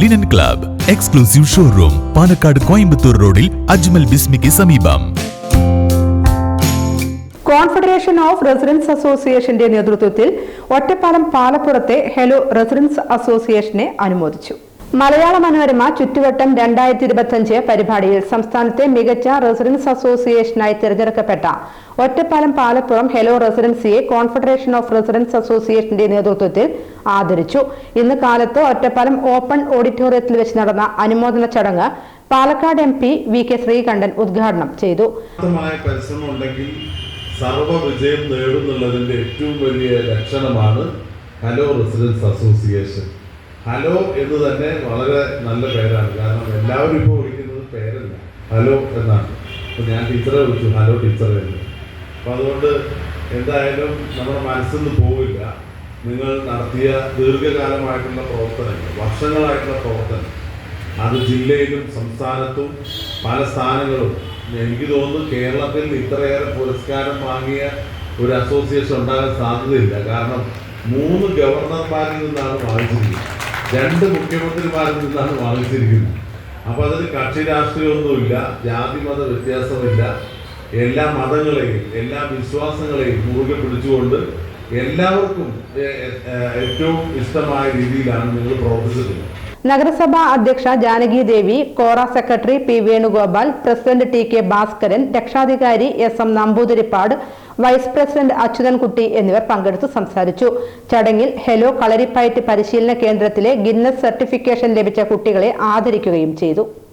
Linen Club exclusive showroom Palakkad Coimbatore റോഡിൽ അജ്മൽ ബിസ്മിക്ക് സമീപം. കോൺഫെഡറേഷൻ ഓഫ് റെസിഡൻസ് അസോസിയേഷന്റെ നേതൃത്വത്തിൽ ഒറ്റപ്പാലം പാലപ്പുറത്തെ ഹെലോ റെസിഡൻസ് അസോസിയേഷനെ അനുമോദിച്ചു. മലയാള മനോരമ ചുറ്റുവട്ടം രണ്ടായിരത്തി ഇരുപത്തിയഞ്ച് പരിപാടിയിൽ സംസ്ഥാനത്തെ മികച്ച റെസിഡൻസ് അസോസിയേഷനായി തിരഞ്ഞെടുക്കപ്പെട്ട ഒറ്റപ്പാലം പാലപ്പുറം ഹെലോ റെസിഡൻസിയെ കോൺഫെഡറേഷൻ ഓഫ് റെസിഡൻസ് അസോസിയേഷന്റെ നേതൃത്വത്തിൽ ആദരിച്ചു. ഇന്ന് കാലത്ത് ഒറ്റപ്പാലം ഓപ്പൺ ഓഡിറ്റോറിയത്തിൽ വെച്ച് നടന്ന അനുമോദന ചടങ്ങ് Palakkad M P V K Sreekandan ഉദ്ഘാടനം ചെയ്തു. സർവ വിജയം നേടുന്നുള്ളതിന്റെ ഏറ്റവും വലിയ ലക്ഷണമാണ് ഹലോ റെസിഡൻസ് അസോസിയേഷൻ. ഹലോ എന്ന് തന്നെ വളരെ നല്ല പേരാണ്. കാരണം എല്ലാവരും ഇപ്പോൾ വിളിക്കുന്നത് പേരല്ല. ഹലോ എന്നാണ്. അപ്പോൾ ഞാൻ ടീച്ചറെ വിളിച്ചു. ഹലോ ടീച്ചറെ എന്ന്. അപ്പോൾ അതുകൊണ്ട് എന്തായാലും നമ്മുടെ മനസ്സിൽ നിന്ന് പോവില്ല. നിങ്ങൾ നടത്തിയ ദീർഘകാലമായിട്ടുള്ള പ്രവർത്തനങ്ങൾ വർഷങ്ങളായിട്ടുള്ള പ്രവർത്തനം അത് ജില്ലയിലും സംസ്ഥാനത്തും പല സ്ഥാനങ്ങളും. എനിക്ക് തോന്നുന്നു കേരളത്തിൽ ഇത്രയേറെ പുരസ്കാരം വാങ്ങിയ ഒരു അസോസിയേഷൻ ഉണ്ടാകാൻ സാധ്യതയില്ല. കാരണം മൂന്ന് ഗവർണർമാരിൽ നിന്നാണ് വാങ്ങിച്ചിരിക്കുന്നത്. രണ്ട് മുഖ്യമന്ത്രിമാരിൽ നിന്നാണ് വാങ്ങിച്ചിരിക്കുന്നത്. അപ്പോൾ അതിന് കക്ഷി രാഷ്ട്രീയമൊന്നുമില്ല ജാതി മത വ്യത്യാസമില്ല. എല്ലാ മതങ്ങളെയും എല്ലാ വിശ്വാസങ്ങളെയും മുറുകെ പിടിച്ചുകൊണ്ട് എല്ലാവർക്കും ഏറ്റവും ഇഷ്ടമായ രീതിയിലാണ് നിങ്ങൾ പ്രവർത്തിച്ചിട്ടുള്ളത്. നഗരസഭാ അധ്യക്ഷ ജാനകി ദേവി കോറ secretary P Venugopal president T K Bhaskaran രക്ഷാധികാരി S M Namboodiripad vice president Achuthankutty എന്നിവർ പങ്കെടുത്തു സംസാരിച്ചു. ചടങ്ങിൽ ഹെലോ കളരിപ്പയറ്റ് പരിശീലന കേന്ദ്രത്തിലെ ഗിന്നസ് സർട്ടിഫിക്കേഷൻ ലഭിച്ച കുട്ടികളെ ആദരിക്കുകയും ചെയ്തു.